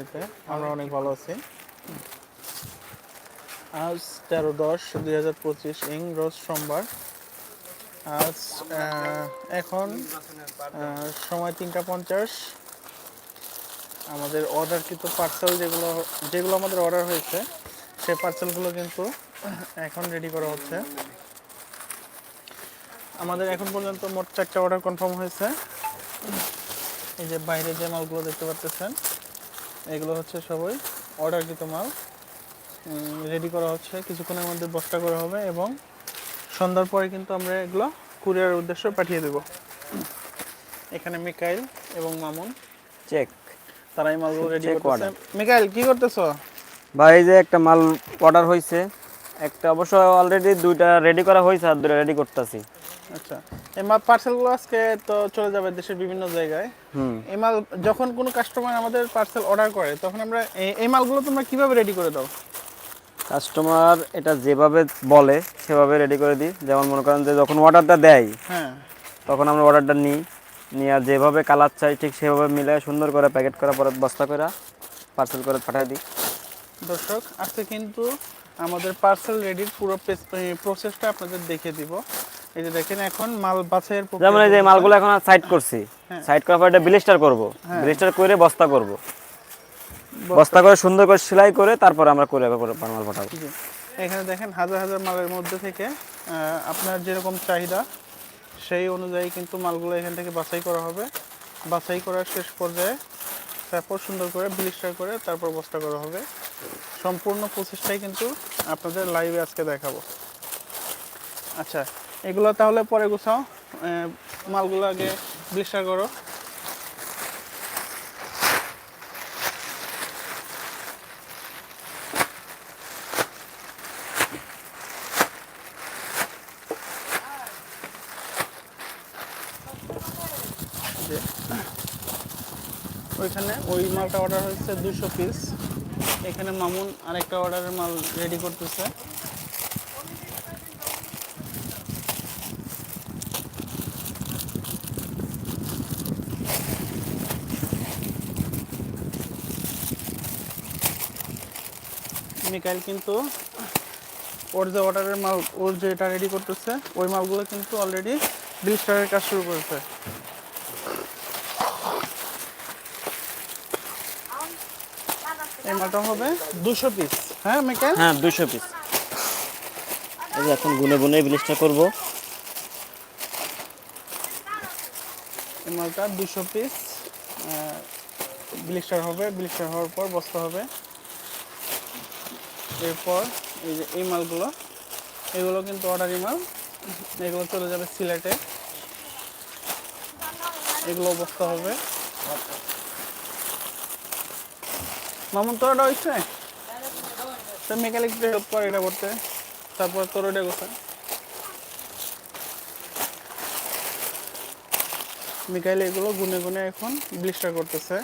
রহমতে আমরা অনেক ভালো আছি। আজ তেরো দশ দুই হাজার পঁচিশ ইং রোজ সোমবার। আজ এখন সময় তিনটা পঞ্চাশ। আমাদের অর্ডারকৃত পার্সেল যেগুলো যেগুলো আমাদের অর্ডার হয়েছে, সেই পার্সেলগুলো কিন্তু এখন রেডি করা হচ্ছে। আমাদের এখন পর্যন্ত মোট চারটা অর্ডার কনফার্ম হয়েছে। এই যে বাইরে যে মালগুলো দেখতে পাচ্ছেন এগুলো হচ্ছে সবই অর্ডারকৃত মাল। রেডি করা হচ্ছে। কিছুক্ষণের মধ্যে বস্তা করা হবে এবং সন্ধ্যার পরে কিন্তু আমরা এগুলো কুরিয়ার উদ্দেশ্যে পাঠিয়ে দেব। এখানে মিকাইল এবং মামুন। চেক তারা এই মালগুলো রেডি করতেছে। মিকাইল কি করতেছো? ভাই এই যে একটা মাল অর্ডার হয়েছে একটা অবশ্য অলরেডি দুইটা রেডি করা হয়েছে আর দুইটা রেডি করতেছি। আচ্ছা এই মাল পার্সেলগুলো আজকে তো চলে যাবে দেশের বিভিন্ন জায়গায়। হুম। এই মাল যখন কোনো কাস্টমার আমাদের পার্সেল অর্ডার করে তখন আমরা এই- এই মালগুলো তোমরা কীভাবে রেডি করে দাও? কাস্টমার এটা যেভাবে বলে সেভাবে রেডি করে দিই। যেমন মনে করেন যে যখন অর্ডারটা দেয় হ্যাঁ। তখন আমরা অর্ডারটা নিই। নিয়ে আর যেভাবে কালার চাই ঠিক সেভাবে মিলে সুন্দর করে প্যাকেট করা পরে বস্তা করে পার্সেল করে পাঠিয়ে দিই। দর্শক আজকে কিন্তু আমাদের পার্সেল রেডির পুরো প্রসেসটা আপনাদের দেখিয়ে দিব। এই যে দেখেন এখন মাল প্রক্রিয়া যেমন এই যে মালগুলো এখন সাইড করছি। হ্যাঁ। সাইড করার পর এটা ব্লিস্টার করব। ব্লিস্টার করে বস্তা করব। বস্তা। করে সুন্দর করে সেলাই করে তারপর আমরা করে মাল পাঠাবো। এখানে দেখেন হাজার হাজার মালের মধ্যে থেকে আপনার যেরকম চাহিদা সেই অনুযায়ী কিন্তু মালগুলো এখান থেকে বাছাই করা হবে। বাছাই করার শেষ পর্যায়ে তারপর সুন্দর করে ব্লিস্টার করে তারপর বস্তা করা হবে। সম্পূর্ণ প্রচেষ্টাই কিন্তু আপনাদের লাইভে আজকে দেখাবো। আচ্ছা এগুলো তাহলে পরে গুছাও। মালগুলো আগে ব্লিস্টার করো। ওইখানে ওই মালটা অর্ডার হয়েছে দুশো পিস এখানে মামুন আরেকটা অর্ডারের মাল রেডি করতেছে। মিকাইল কিন্তু ওর যে অর্ডারের মাল ওর যেটা রেডি করতেছে ওই মালগুলো কিন্তু অলরেডি ব্লিস্টারের কাজ শুরু করেছে। এই মালটা হবে দুশো পিস হ্যাঁ মিকাইল হ্যাঁ দুশো পিস এই যে এখন গুনে গুনে ব্লিস্টার করব। এই মালটা দুশো পিস ব্লিস্টার হবে ব্লিস্টার হওয়ার পর বস্তা হবে। এরপর এই যে এই মালগুলো এগুলো কিন্তু অর্ডারি মাল এগুলো চলে যাবে সিলেটে। এগুলো বস্তা হবে। মামুন, তোর এটা হচ্ছে তোর মেকানিক হেল্প কর এটা করতে। তারপর তোর ওটা কোথায় মিকাইল এগুলো গুনে গুনে এখন ব্লিস্টার করতেছে।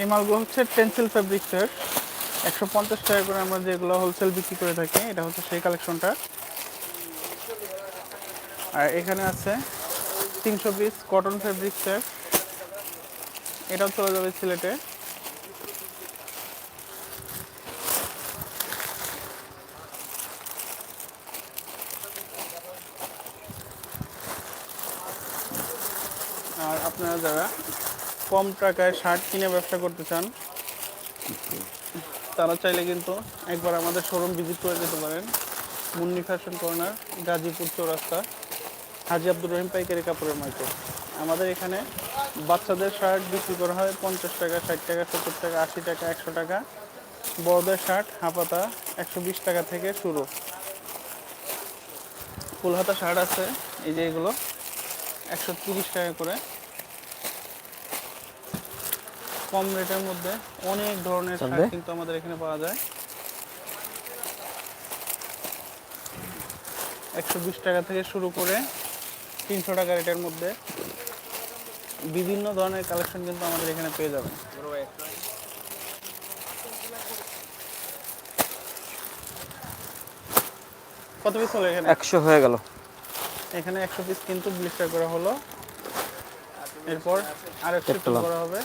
এই মালগুলো হচ্ছে টেন্সিল ফেব্রিক্সের একশো পঞ্চাশ টাকা করে আমরা যেগুলো হোলসেল বিক্রি করে থাকি, এটা হচ্ছে সেই কালেকশনটা আর এখানে আছে তিনশো পিস কটন ফেব্রিক্সের এটাও চলে যাবে সিলেটে। আর আপনারা যারা কম টাকায় শার্ট কিনে ব্যবসা করতে চান, তারা চাইলে কিন্তু একবার আমাদের শোরুম ভিজিট করে যেতে পারেন। মুন্নি ফ্যাশন কর্নার গাজীপুর চৌরাস্তা, হাজি আব্দুর রহিম পাইকারি কাপড়ের মার্কেট আমাদের এখানে বাচ্চাদের শার্ট বিক্রি করা হয় পঞ্চাশ টাকা, ষাট টাকা, সত্তর টাকা, আশি টাকা, একশো টাকা। বড়দের শার্ট, হাফাতা, একশো বিশ টাকা থেকে শুরু। ফুলহাতা শার্ট আছে, এই যে এগুলো, একশো তিরিশ টাকা করে। কম রেটের মধ্যে অনেক ধরনের শার্ট কিন্তু আমাদের এখানে পাওয়া যায়। একশো বিশ টাকা থেকে শুরু করে তিনশো টাকা রেটের মধ্যে বিভিন্ন ধরনের কালেকশন কিন্তু আমাদের এখানে পেয়ে যাবেন। কত পিস হলো এখানে? একশো হয়ে গেল। এখানে একশো পিস কিন্তু ব্লিস্টার করা হলো। এরপর আর একশো করা হবে।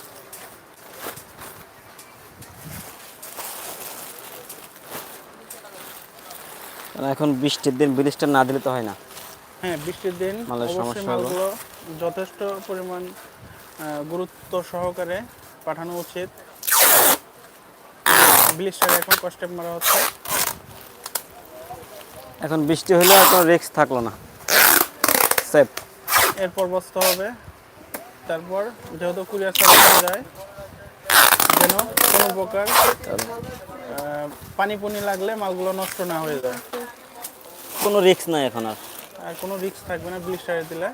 কারণ এখন বৃষ্টির দিন ব্রিজটা না দিলে তো হয় না। হ্যাঁ বৃষ্টির দিন অবশ্যই মালগুলো যথেষ্ট পরিমাণ গুরুত্ব সহকারে পাঠানো উচিত। ব্লিস্টার এখন কস্টেপ মারা হচ্ছে। এখন বৃষ্টি হলে আর কোনো রিস্ক থাকল না। সেফ এরপর বসতে হবে। তারপর যেহেতু কুরিয়ার সার্ভিস যায় যেন কোনো প্রকার পানি পুনি লাগলে মালগুলো নষ্ট না হয়ে যায়। কোনো রিস্ক নাই এখন আর। আর কোনো রিস্ক থাকবে না ব্লিস্টারে দিলে।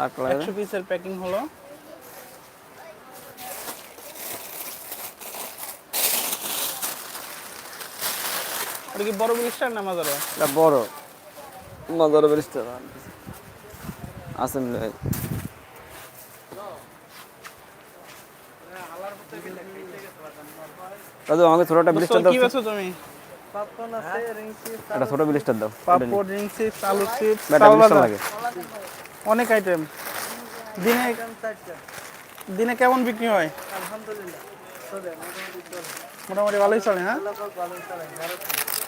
আর একশো পিসের প্যাকিং হলো। ওটা কি বড় ব্লিস্টার না মাজারো এটা বড়। মজার আছে মিলে ভাই? দাদু আমাকে ছোট একটা ব্লিস্টার দাও কি। বেছো তুমি? একটা ছোট ব্লিস্টার দাও পাপড় রিং চিপস আলু চিপস চাল লাগে। অনেক আইটেম দিনে দিনে কেমন বিক্রি হয়? মোটামুটি ভালোই চলে হ্যাঁ?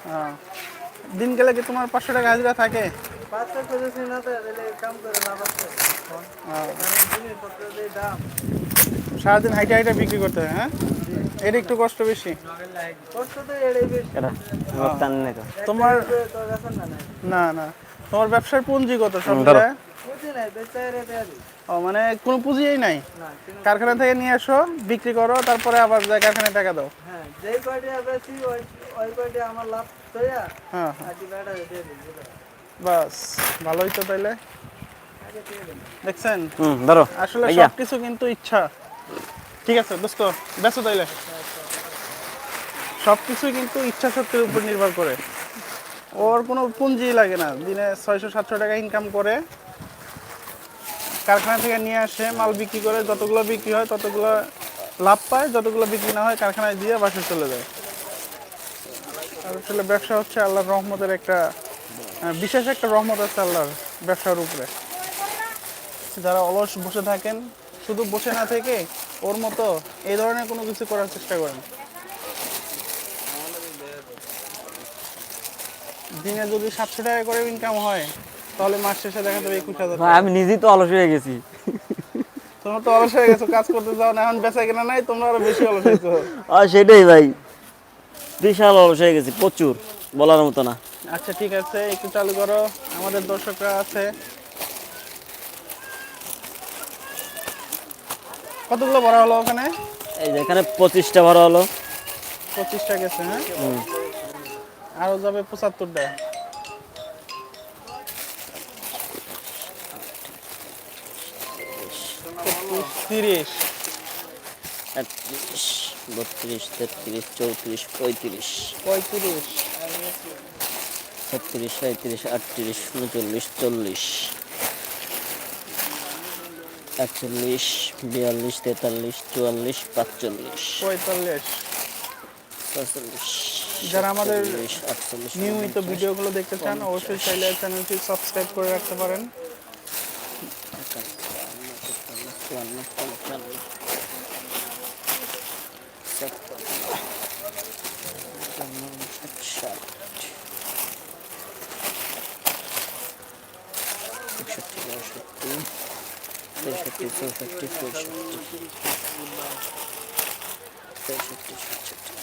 হ্যাঁ। দিন গেলে কি তোমার পাঁচশো টাকা হাজিরা থাকে? হ্যাঁ। সারাদিন হাইটে হাইটে বিক্রি করতে হয় হ্যাঁ? এর একটু কষ্ট বেশি। তোমার না না। তোমার ব্যবসার পুঁজি কত সব? ও মানে কোনো পুঁজিই নাই? কারখানা থেকে নিয়ে আসো বিক্রি করো তারপরে আবার যায় কারখানায় টাকা দাও। হ্যাঁ যেই কয়টা বেশি ওই কয়টা আমার লাভ তৈয়া হ্যাঁ। বাস ভালোই তো তাইলে। দেখছেন? হুম ধরো। আসলে। সবকিছু কিন্তু ইচ্ছা। ঠিক আছে, দোস্ত, ব্যস্ত তাইলে। সবকিছু কিন্তু ইচ্ছা শক্তির উপর নির্ভর করে। ওর কোনো পুঁজি লাগে না। দিনে ছয়শো, সাতশো টাকা ইনকাম করে। কারখানা থেকে নিয়ে আসে, মাল বিক্রি করে, যতগুলো বিক্রি হয়, ততগুলো লাভ পায়। যতগুলো বিক্রি না হয়, কারখানায় দিয়ে বাসে চলে যায়। আর আসলে ব্যবসা হচ্ছে আল্লাহর রহমতের একটা বিশেষ একটা রহমত আছে আল্লাহর ব্যবসার উপরে। যারা অলস বসে থাকেন, শুধু বসে না থেকে ওর মতো এই ধরনের কোনো কিছু করার চেষ্টা করেন দিনে যদি সাতশো টাকা করে ইনকাম হয় তাহলে মাস শেষে দেখা যাবে একুশ হাজার আমি নিজেই তো অলস হয়ে গেছি। তোমরা তো অলস হয়ে গেছো কাজ করতে যাও না এখন বেচা কেনা নাই তোমরা আরও বেশি অলস হয়েছো। আর সেটাই ভাই। বিশাল অলস হয়ে গেছি প্রচুর বলার মতো না। আচ্ছা ঠিক আছে একটু চালু করো। আমাদের দর্শকরা আছে। কতগুলো ভরা হলো ওখানে? এই যে এখানে পঁচিশটা ভরা হলো। পঁচিশটা গেছে হ্যাঁ? হুম। আরও যাবে পঁচাত্তরটা। তিরিশ। একত্রিশ বত্রিশ তেত্রিশ চৌত্রিশ পঁয়ত্রিশ। পঁয়ত্রিশ। ছত্রিশ সাঁত্রিশ আটত্রিশ উনচল্লিশ চল্লিশ। একচল্লিশ বিয়াল্লিশ তেতাল্লিশ চুয়াল্লিশ পাঁচচল্লিশ। পঁয়তাল্লিশ। যারা আমাদের নিয়মিত ভিডিওগুলো দেখতে চান অবশ্যই চাইলে চ্যানেলটি সাবস্ক্রাইব করে রাখতে পারেন। পঁয়ষট্টি তেষট্টি সাতষট্টি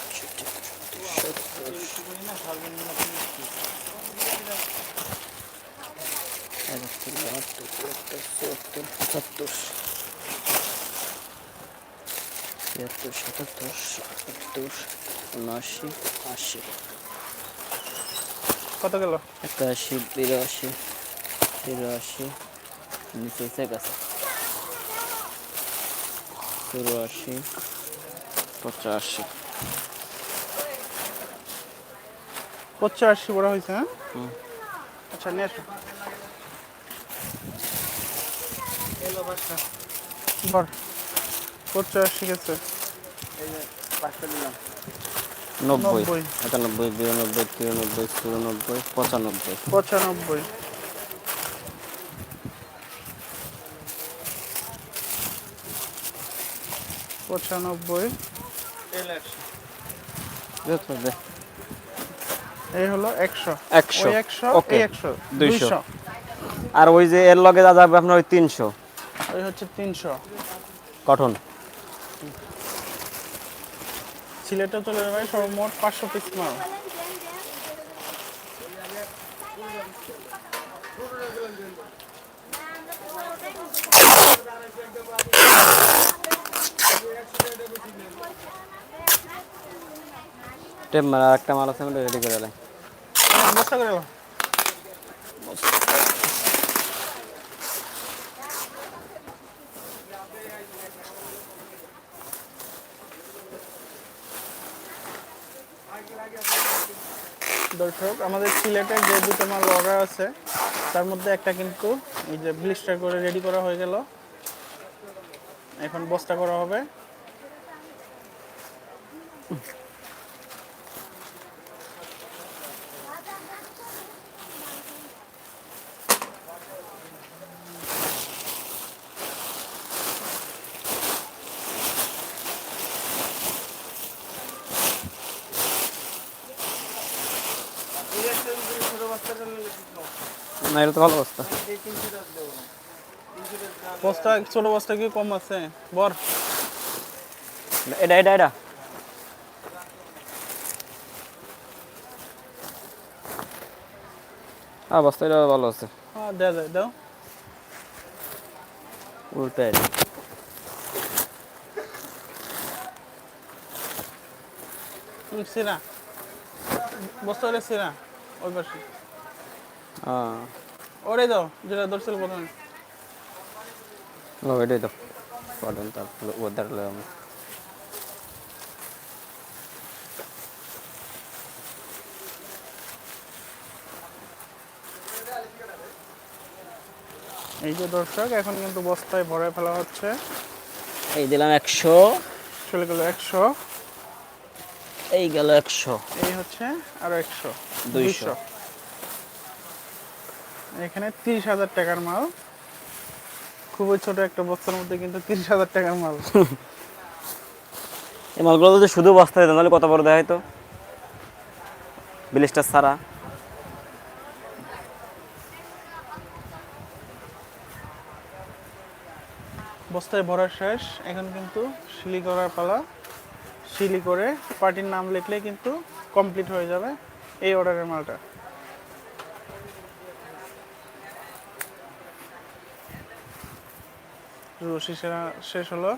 আটষট্টি সত্তর একাত্তর বাহাত্তর চুয়াত্তর সাতাত্তর উনআশি আশি কত গেল? বিরাশি নিচে আছে চুরাশি পঁচাশি। পঁচাশি বড় হয়েছে হ্যাঁ? আচ্ছা নিয়ে আসো। দিলাম নব্বই নব্বই। একানব্বই বিরানব্বই তিরানব্বই চুরানব্বই পঁচানব্বই। পঁচানব্বই। পঁচানব্বই। এই হলো একশো একশো। একশো. এই একশো দুইশো। আর ওই যে এর লগে যা যাবে আপনার ওই তিনশো ওই হচ্ছে তিনশো কঠন সিলেটে চলে যাবে সর্বমোট পাঁচশো পিস মাল একটা মাল আছে রেডি করে দেয় দর্শক, আমাদের সিলেটে যে দুটো মাল অর্ডার আছে, তার মধ্যে একটা কিন্তু এই যে ব্লিস্টার করে রেডি করা হয়ে গেল। এখন বস্তা করা হবে। না এটা তো ভালো অবস্থা বস্তা ছোট বস্তা কি কম আছে? বর এটা এটা এটা। হ্যাঁ অবস্থা এটা ভালো আছে। হ্যাঁ দেওয়া যায় দাও। উল্টাই সিরা। বস্তা হলে সিরা ওই পাশে। হ্যাঁ ওরে দাও যেটা ধরছিল প্রথমে। ও এটাই তো কটন তারপর ওদার আমি এই যে দর্শক এখন কিন্তু বস্তায় ভরায় ফেলা হচ্ছে। এই দিলাম একশো। চলে গেল একশো। এই গেল একশো। এই হচ্ছে আরও একশো। দুইশো। এখানে তিরিশ হাজার টাকার মাল। খুবই ছোট একটা বস্তার মধ্যে কিন্তু তিরিশ হাজার টাকার মাল। এই মালগুলো যদি শুধু বস্তায় দিতাম তাহলে কত বড় দেখাই তো ব্লিস্টার ছাড়া। বস্তায় ভরা শেষ। এখন কিন্তু শিলি করার পালা। শিলি করে পার্টির নাম লিখলে কিন্তু কমপ্লিট হয়ে যাবে এই অর্ডারের মালটা। রশি সেরা- শেষ হলো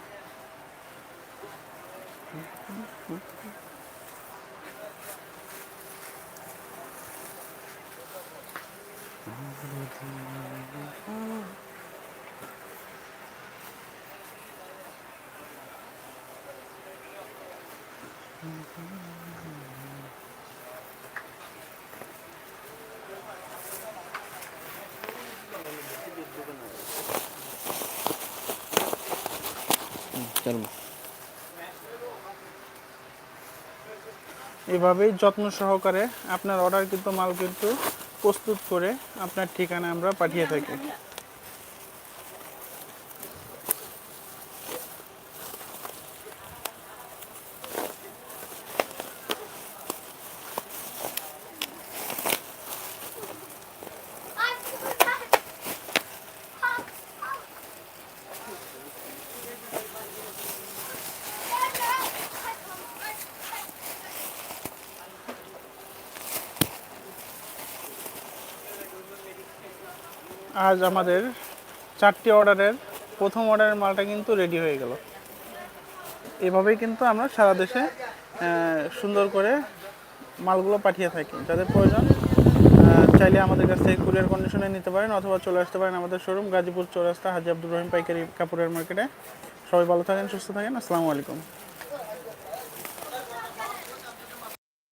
চলবো এভাবেই যত্ন সহকারে আপনার অর্ডার কিন্তু মাল কিন্তু প্রস্তুত করে আপনার ঠিকানা আমরা পাঠিয়ে থাকি। আজ আমাদের চারটি অর্ডারের প্রথম অর্ডারের মালটা কিন্তু রেডি হয়ে গেল। এভাবেই কিন্তু আমরা সারা দেশে সুন্দর করে মালগুলো পাঠিয়ে থাকি। যাদের প্রয়োজন চাইলে আমাদের কাছ থেকে কুরিয়ার কন্ডিশনে নিতে পারেন অথবা চলে আসতে পারেন আমাদের শোরুম গাজীপুর, চৌরাস্তা, হাজি আব্দুর রহিম পাইকারি কাপড়ের মার্কেটে সবাই ভালো থাকেন, সুস্থ থাকেন। আসসালামু আলাইকুম।